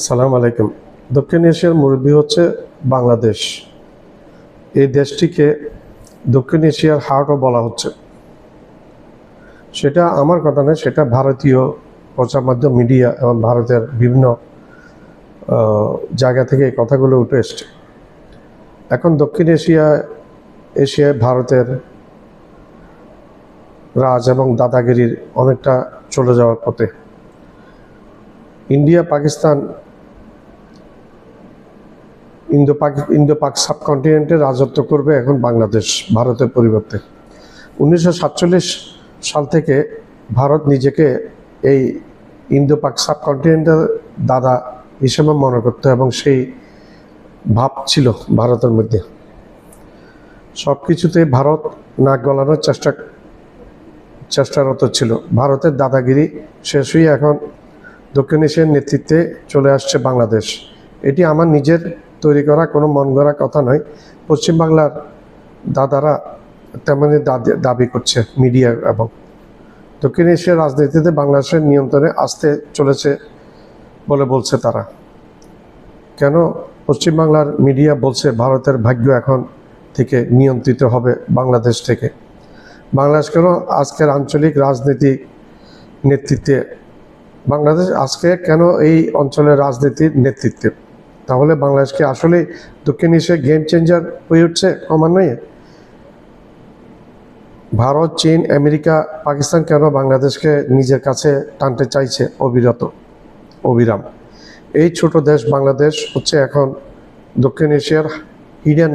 আসসালামু আলাইকুম। দক্ষিণ এশিয়ার মুরব্বী হচ্ছে বাংলাদেশ। এই দেশটিকে দক্ষিণ এশিয়ার হার্টও বলা হচ্ছে। সেটা আমার কথা নয়, সেটা ভারতীয় প্রচার মাধ্যম, মিডিয়া এবং ভারতের বিভিন্ন জায়গা থেকে এই কথাগুলো উঠে এসছে। এখন দক্ষিণ এশিয়া, এশিয়ায় ভারতের রাজ এবং দাদাগিরির অনেকটা চলে যাওয়ার পথে। India, Pakistan Indo Pak Indo Pak সাবকন্টিনেন্টে রাজত্ব করবে এখন বাংলাদেশ, ভারতের পরিবর্তে। উনিশশো সাতচল্লিশ সাল থেকে ভারত নিজেকে এই ইন্দো পাক সাবকন্টিনেন্টের দাদা হিসেবে মনে করতো এবং সেই ভাব ছিল ভারতের মধ্যে। সব কিছুতে ভারত নাক গলানোর চেষ্টা, চেষ্টারত ছিল। ভারতের দাদাগিরি শেষ হয়ে এখন দক্ষিণ এশিয়ার নেতৃত্বে চলে আসছে বাংলাদেশ। এটি আমার নিজের তৈরি করা কোনো মন গড়া কথা নয়। পশ্চিমবাংলার দাদারা তেমনি দাদি- দাবি করছে মিডিয়া এবং দক্ষিণ এশিয়ার রাজনীতিতে বাংলাদেশের নিয়ন্ত্রণে আসতে চলেছে বলে বলছে তারা। কেন পশ্চিমবাংলার মিডিয়া বলছে ভারতের ভাগ্য এখন থেকে নিয়ন্ত্রিত হবে বাংলাদেশ থেকে। বাংলাদেশ কেন আজকের আঞ্চলিক রাজনীতি নেতৃত্বে বাংলাদেশ আজকে কেন এই অঞ্চলের রাজনীতির নেতৃত্বে? তাহলে বাংলাদেশকে আসলে দক্ষিণ এশিয়া গেম চেঞ্জার হয়ে উঠছে ক্রমান্বয়ে? ভারত, চীন, আমেরিকা, পাকিস্তান কেন বাংলাদেশকে নিজের কাছে টানতে চাইছে অবিরত? অবিরাম। এই ছোট দেশ বাংলাদেশ হচ্ছে এখন দক্ষিণ এশিয়ার হিডেন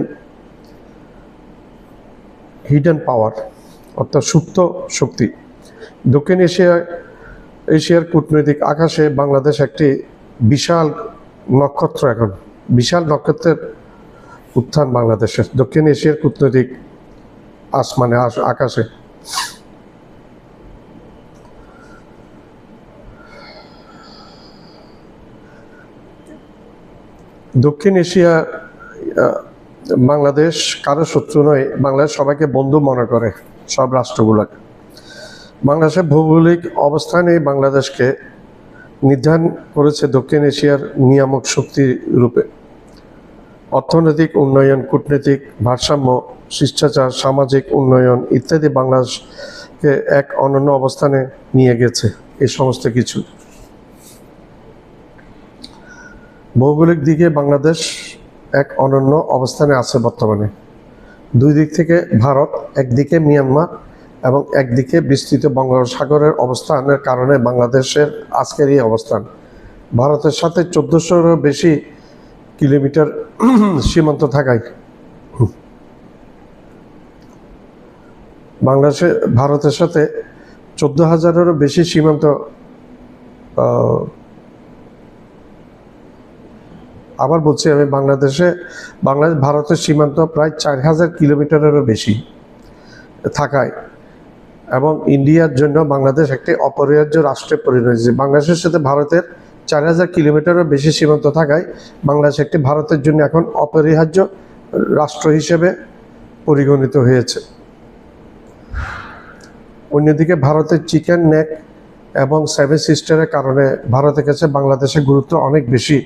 হিডেন পাওয়ার অর্থাৎ সুপ্ত শক্তি। দক্ষিণ এশিয়া, এশিয়ার কূটনৈতিক আকাশে বাংলাদেশ একটি বিশাল নক্ষত্র এখন। বিশাল নক্ষত্রের উত্থান বাংলাদেশের দক্ষিণ এশিয়ার কূটনৈতিক আসমানে আস- আকাশে। দক্ষিণ এশিয়া বাংলাদেশ কারও শত্রু নয়। বাংলাদেশ সবাইকে বন্ধু মনে করে, সব রাষ্ট্রগুলোকে। বাংলাদেশের ভৌগোলিক অবস্থানে বাংলাদেশকে নির্ধারণ করেছে দক্ষিণ এশিয়ার নিয়ামক শক্তি রূপে। অর্থনৈতিক উন্নয়ন, কূটনৈতিক ভারসাম্য, শিষ্টাচার, সামাজিক উন্নয়ন ইত্যাদি বাংলাদেশকে এক অনন্য অবস্থানে নিয়ে গেছে এই সমস্ত কিছু। ভৌগোলিক দিকে বাংলাদেশ এক অনন্য অবস্থানে আছে বর্তমানে। দুই দিক থেকে ভারত, একদিকে মিয়ানমার এবং একদিকে বিস্তৃত বঙ্গোপসাগরের অবস্থানের কারণে বাংলাদেশের আজকের এই অবস্থান। ভারতের সাথে চোদ্দোশোরও বেশি কিলোমিটার সীমান্ত থাকায় বাংলাদেশে, ভারতের সাথে চোদ্দ হাজারেরও বেশি সীমান্ত আবার বলছি আমি বাংলাদেশে, বাংলাদেশ, ভারতের সীমান্ত প্রায় চার হাজার কিলোমিটারেরও বেশি থাকায়। ইন্ডিয়ার জন্য বাংলাদেশ একটি অপরিহার্য রাষ্ট্রে পরিণত হয়েছে। বাংলাদেশের সাথে ভারতের চার হাজার কিলোমিটারও বেশি সীমান্ত থাকায় বাংলাদেশ একটি ভারতের জন্য এখন অপরিহার্য রাষ্ট্র হিসেবে পরিগণিত হয়েছে। অন্যদিকে ভারতের চিকেন নেক এবং সেভেন সিস্টারের কারণে ভারতের কাছে বাংলাদেশের গুরুত্ব অনেক বেশি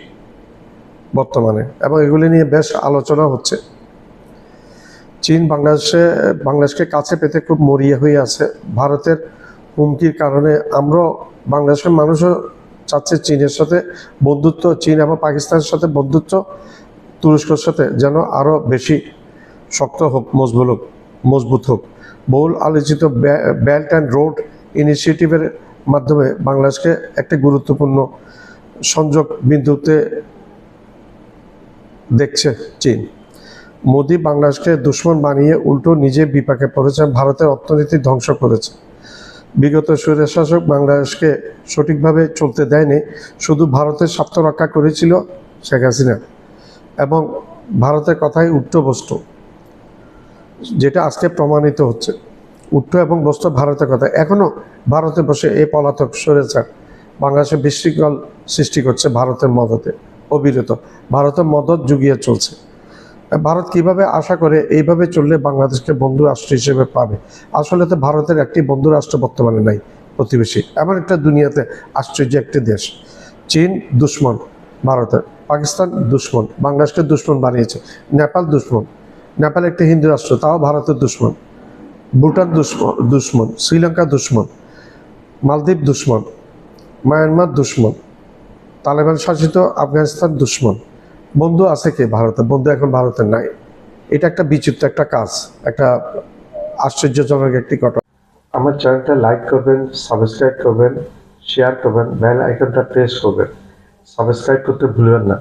বর্তমানে এবং এগুলি নিয়ে বেশ আলোচনা হচ্ছে। চীন বাংলাদেশে, বাংলাদেশকে কাছে পেতে খুব মরিয়া হয়ে আছে। ভারতের হুমকির কারণে আমরাও বাংলাদেশের মানুষও চাচ্ছে চীনের সাথে বন্ধুত্ব, চীন এবং পাকিস্তানের সাথে বন্ধুত্ব, তুরস্কর সাথে যেন আরও বেশি শক্ত হোক মজবুত হোক মজবুত হোক। বহুল আলোচিত বেল্ট অ্যান্ড রোড ইনিশিয়েটিভের মাধ্যমে বাংলাদেশকে একটি গুরুত্বপূর্ণ সংযোগ বিন্দুতে দেখছে চীন। মোদি বাংলাদেশকে দুশ্মন বানিয়ে উল্টো নিজে বিপাকে পড়েছেন, ভারতের অর্থনীতি ধ্বংস করেছে। বিগত স্বৈরশাসক বাংলাদেশকে সঠিকভাবে চলতে দেয়নি, শুধু ভারতের স্বার্থ রক্ষা করেছিল শেখ হাসিনা এবং ভারতের কথাই উঠত বসত, যেটা আজকে প্রমাণিত হচ্ছে। উঠত এবং বসত ভারতের কথা। এখনও ভারতে বসে এই পলাতক সরেছে বাংলাদেশে বিশৃঙ্খল সৃষ্টি করছে ভারতের মদতে, অবিরত। ভারতের মদত যুগিয়ে চলছে। ভারত কীভাবে আশা করে এইভাবে চললে বাংলাদেশকে বন্ধু রাষ্ট্র হিসেবে পাবে? আসলে তো ভারতের একটি বন্ধু রাষ্ট্র বর্তমানে নাই প্রতিবেশী। এমন একটা দুনিয়াতে আশ্চর্য একটি দেশ। চীন দুশ্মন ভারতের পাকিস্তান দুশ্মন, বাংলাদেশকে দুশ্মন বানিয়েছে, নেপাল দুশ্মন, নেপাল একটি হিন্দু রাষ্ট্র, তাও ভারতের দুশ্মন, ভুটান দুশ্মন দুশ্মন, শ্রীলঙ্কা দুশ্মন, মালদ্বীপ দুশ্মন, মায়ানমার দুশ্মন, তালেবান শাসিত আফগানিস্তান দুশ্মন। বন্ধু আছে কে ভারতে বন্ধু এখন ভারতের নাই। এটা একটা বিচিত্র একটা কাজ, একটা আশ্চর্যজনক একটি ঘটনা। আমার চ্যানেলটা লাইক করবেন সাবস্ক্রাইব করবেন শেয়ার করবেন বেল আইকনটা প্রেস করবেন। সাবস্ক্রাইব করতে ভুলবেন না।